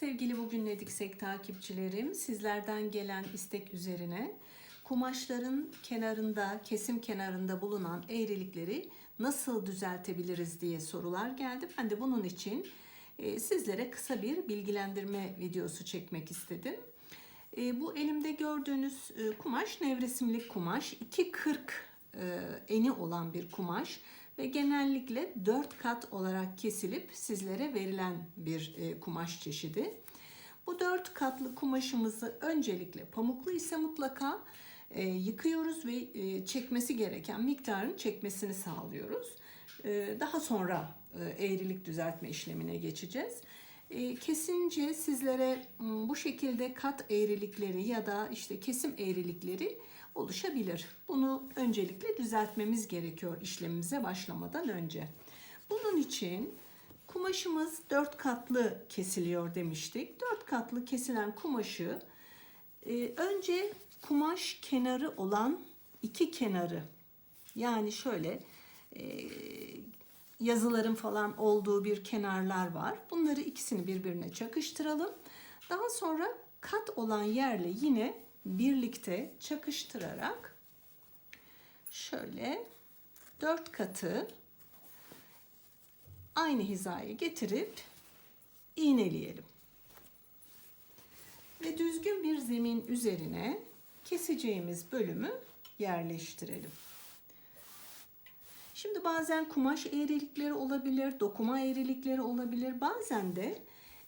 Sevgili Bugün Ne Diksek takipçilerim, sizlerden gelen istek üzerine kumaşların kenarında, kesim kenarında bulunan eğrilikleri nasıl düzeltebiliriz diye sorular geldi. Ben de bunun için e, sizlere kısa bir bilgilendirme videosu çekmek istedim. E, Bu elimde gördüğünüz e, kumaş nevresimlik kumaş. 2.40 e, eni olan bir kumaş ve genellikle 4 kat olarak kesilip sizlere verilen bir e, kumaş çeşidi. Bu 4 katlı kumaşımızı öncelikle pamuklu ise mutlaka e, yıkıyoruz ve e, çekmesi gereken miktarın çekmesini sağlıyoruz. Daha sonra eğrilik düzeltme işlemine geçeceğiz. Kesince sizlere bu şekilde kat eğrilikleri ya da işte kesim eğrilikleri oluşabilir. Bunu öncelikle düzeltmemiz gerekiyor işlemimize başlamadan önce. Bunun için kumaşımız 4 katlı kesiliyor demiştik. 4 katlı kesilen kumaşı e, önce kumaş kenarı olan iki kenarı yani şöyle e, yazıların falan olduğu bir kenarlar var. Bunları ikisini birbirine çakıştıralım. Daha sonra kat olan yerle yine birlikte çakıştırarak şöyle dört katı aynı hizaya getirip iğneleyelim. Ve düzgün bir zemin üzerine keseceğimiz bölümü yerleştirelim. Şimdi bazen kumaş eğrilikleri olabilir, dokuma eğrilikleri olabilir. Bazen de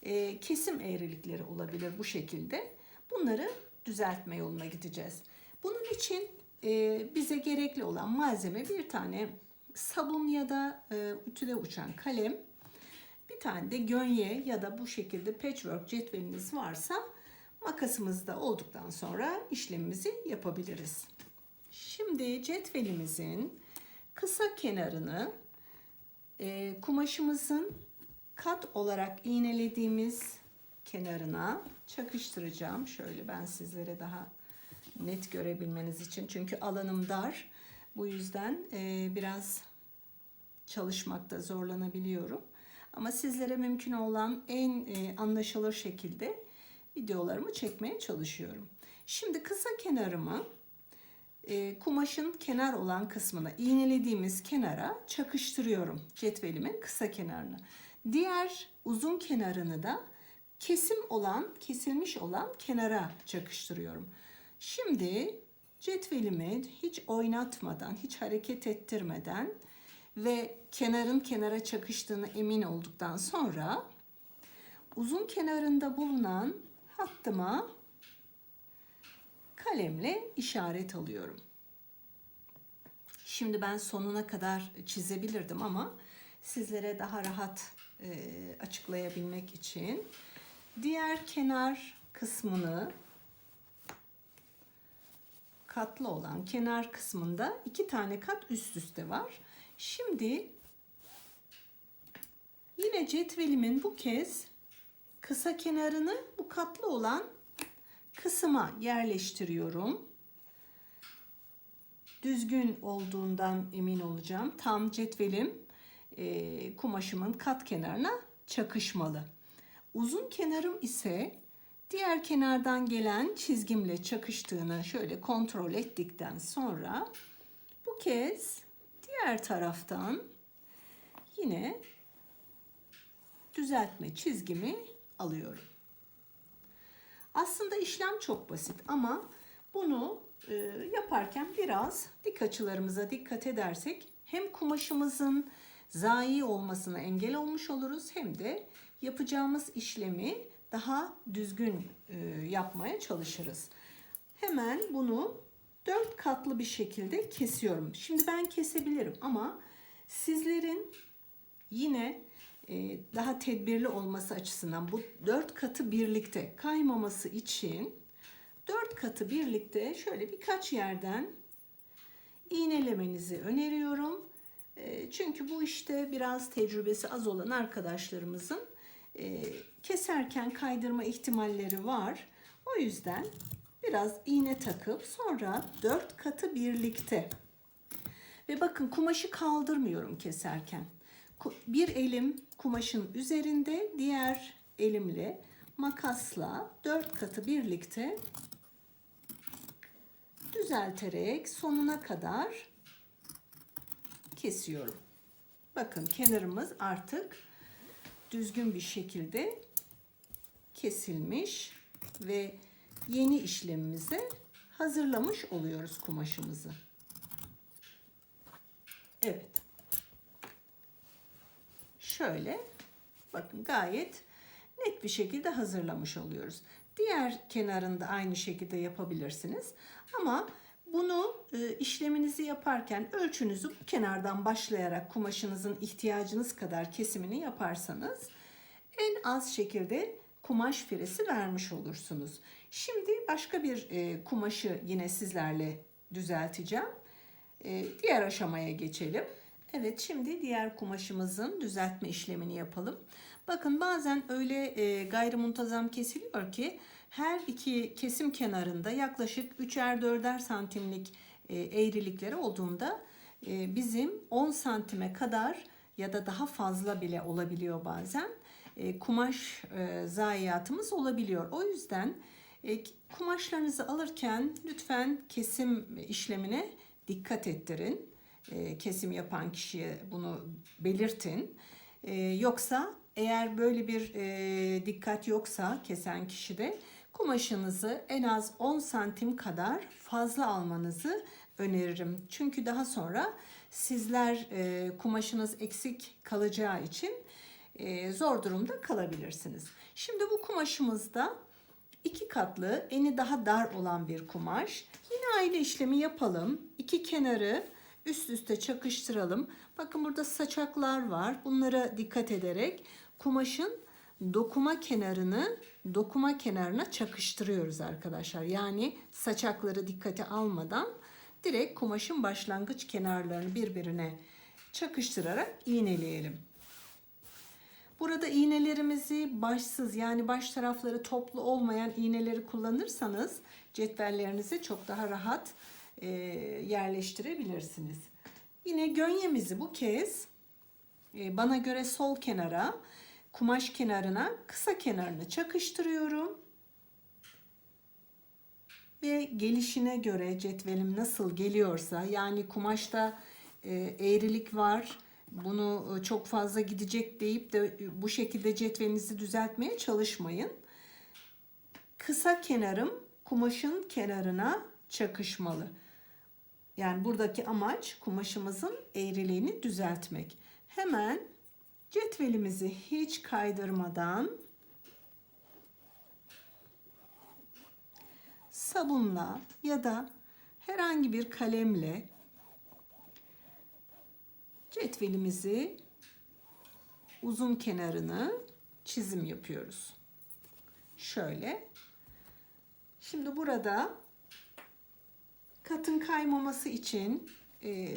e, kesim eğrilikleri olabilir bu şekilde. Bunları düzeltme yoluna gideceğiz. Bunun için e, bize gerekli olan malzeme bir tane sabun ya da e, ütüde uçan kalem, bir tane de gönye ya da bu şekilde patchwork cetveliniz varsa makasımız da olduktan sonra işlemimizi yapabiliriz. Şimdi cetvelimizin kısa kenarını e, kumaşımızın kat olarak iğnelediğimiz kenarına çakıştıracağım. Şöyle ben sizlere daha net görebilmeniz için. Çünkü alanım dar. Bu yüzden e, biraz çalışmakta zorlanabiliyorum. Ama sizlere mümkün olan en e, anlaşılır şekilde videolarımı çekmeye çalışıyorum. Şimdi kısa kenarımı e, kumaşın kenar olan kısmına iğnelediğimiz kenara çakıştırıyorum cetvelimin kısa kenarını. Diğer uzun kenarını da kesim olan, kesilmiş olan kenara çakıştırıyorum. Şimdi cetvelimi hiç oynatmadan, hiç hareket ettirmeden ve kenarın kenara çakıştığını emin olduktan sonra uzun kenarında bulunan hattıma kalemle işaret alıyorum. Şimdi ben sonuna kadar çizebilirdim ama sizlere daha rahat e, açıklayabilmek için diğer kenar kısmını katlı olan kenar kısmında iki tane kat üst üste var. Şimdi yine cetvelimin bu kez kısa kenarını bu katlı olan kısma yerleştiriyorum. Düzgün olduğundan emin olacağım. Tam cetvelim e, kumaşımın kat kenarına çakışmalı. Uzun kenarım ise diğer kenardan gelen çizgimle çakıştığını şöyle kontrol ettikten sonra bu kez diğer taraftan yine düzeltme çizgimi alıyorum. Aslında işlem çok basit ama bunu e, yaparken biraz dik açılarımıza dikkat edersek hem kumaşımızın zayi olmasına engel olmuş oluruz hem de yapacağımız işlemi daha düzgün e, yapmaya çalışırız. Hemen bunu dört katlı bir şekilde kesiyorum. Şimdi ben kesebilirim ama sizlerin yine e, daha tedbirli olması açısından bu dört katı birlikte kaymaması için dört katı birlikte şöyle birkaç yerden iğnelemenizi öneriyorum. E, çünkü bu işte biraz tecrübesi az olan arkadaşlarımızın e, keserken kaydırma ihtimalleri var. O yüzden biraz iğne takıp sonra dört katı birlikte ve bakın kumaşı kaldırmıyorum keserken bir elim kumaşın üzerinde, diğer elimle makasla dört katı birlikte düzelterek sonuna kadar kesiyorum. Bakın kenarımız artık düzgün bir şekilde kesilmiş ve yeni işlemimize hazırlamış oluyoruz kumaşımızı. Evet. Şöyle bakın gayet net bir şekilde hazırlamış oluyoruz. Diğer kenarında aynı şekilde yapabilirsiniz. Ama bunu işleminizi yaparken ölçünüzü bu kenardan başlayarak kumaşınızın ihtiyacınız kadar kesimini yaparsanız en az şekilde kumaş firesi vermiş olursunuz. Şimdi başka bir e, kumaşı yine sizlerle düzelteceğim. E, diğer aşamaya geçelim. Evet şimdi diğer kumaşımızın düzeltme işlemini yapalım. Bakın bazen öyle e, gayrimuntazam kesiliyor ki her iki kesim kenarında yaklaşık 3'er 4'er santimlik e, eğrilikleri olduğunda e, bizim 10 santime kadar ya da daha fazla bile olabiliyor bazen e, kumaş e, zayiatımız olabiliyor. O yüzden e, kumaşlarınızı alırken lütfen kesim işlemine dikkat ettirin. E, kesim yapan kişiye bunu belirtin. E, yoksa eğer böyle bir e, dikkat yoksa kesen kişide kumaşınızı en az 10 santim kadar fazla almanızı öneririm. Çünkü daha sonra sizler e, kumaşınız eksik kalacağı için e, zor durumda kalabilirsiniz. Şimdi bu kumaşımızda iki katlı, eni daha dar olan bir kumaş. Yine aynı işlemi yapalım. İki kenarı üst üste çakıştıralım. Bakın burada saçaklar var. Bunlara dikkat ederek kumaşın dokuma kenarını dokuma kenarına çakıştırıyoruz arkadaşlar. Yani saçakları dikkate almadan direkt kumaşın başlangıç kenarlarını birbirine çakıştırarak iğneleyelim. Burada iğnelerimizi başsız yani baş tarafları toplu olmayan iğneleri kullanırsanız cetvellerinizi çok daha rahat e, yerleştirebilirsiniz. Yine gönyemizi bu kez e, bana göre sol kenara kumaş kenarına kısa kenarını çakıştırıyorum. Ve gelişine göre cetvelim nasıl geliyorsa yani kumaşta e, eğrilik var bunu e, çok fazla gidecek deyip de bu şekilde cetvelinizi düzeltmeye çalışmayın. Kısa kenarım kumaşın kenarına çakışmalı. Yani buradaki amaç kumaşımızın eğriliğini düzeltmek. Hemen cetvelimizi hiç kaydırmadan sabunla ya da herhangi bir kalemle cetvelimizi uzun kenarını çizim yapıyoruz. Şöyle. Şimdi burada katın kaymaması için e,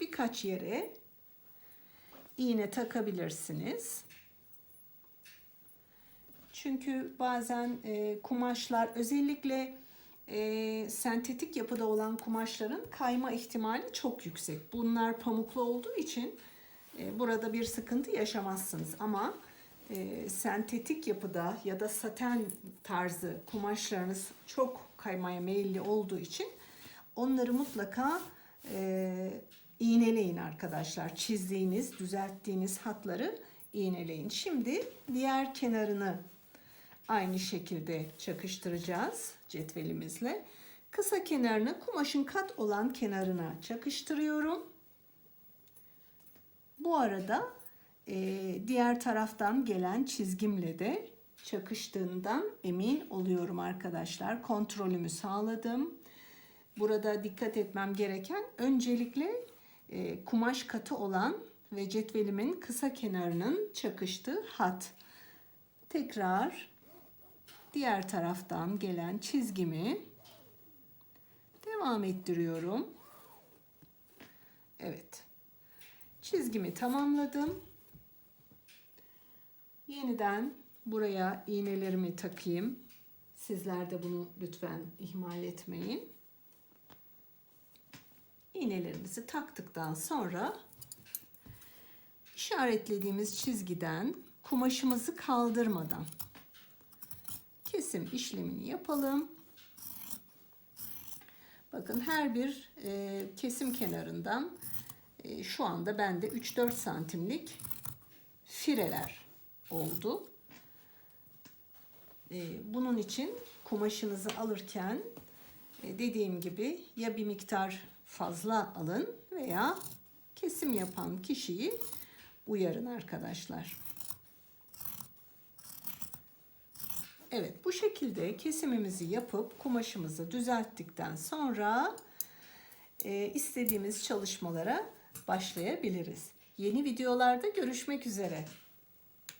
birkaç yere iğne takabilirsiniz. Çünkü bazen e, kumaşlar özellikle e, sentetik yapıda olan kumaşların kayma ihtimali çok yüksek. Bunlar pamuklu olduğu için e, burada bir sıkıntı yaşamazsınız. Ama e, sentetik yapıda ya da saten tarzı kumaşlarınız çok kaymaya meyilli olduğu için onları mutlaka e, iğneleyin arkadaşlar. Çizdiğiniz, düzelttiğiniz hatları iğneleyin. Şimdi diğer kenarını aynı şekilde çakıştıracağız cetvelimizle. Kısa kenarını kumaşın kat olan kenarına çakıştırıyorum. Bu arada e, diğer taraftan gelen çizgimle de çakıştığından emin oluyorum arkadaşlar. Kontrolümü sağladım. Burada dikkat etmem gereken öncelikle e, kumaş katı olan ve cetvelimin kısa kenarının çakıştığı hat. Tekrar diğer taraftan gelen çizgimi devam ettiriyorum. Evet. Çizgimi tamamladım. Yeniden buraya iğnelerimi takayım. Sizler de bunu lütfen ihmal etmeyin. İğnelerimizi taktıktan sonra işaretlediğimiz çizgiden kumaşımızı kaldırmadan kesim işlemini yapalım. Bakın her bir e, kesim kenarından e, şu anda bende 3-4 santimlik fireler oldu. E, bunun için kumaşınızı alırken e, dediğim gibi ya bir miktar fazla alın veya kesim yapan kişiyi uyarın arkadaşlar. Evet bu şekilde kesimimizi yapıp kumaşımızı düzelttikten sonra e, istediğimiz çalışmalara başlayabiliriz. Yeni videolarda görüşmek üzere.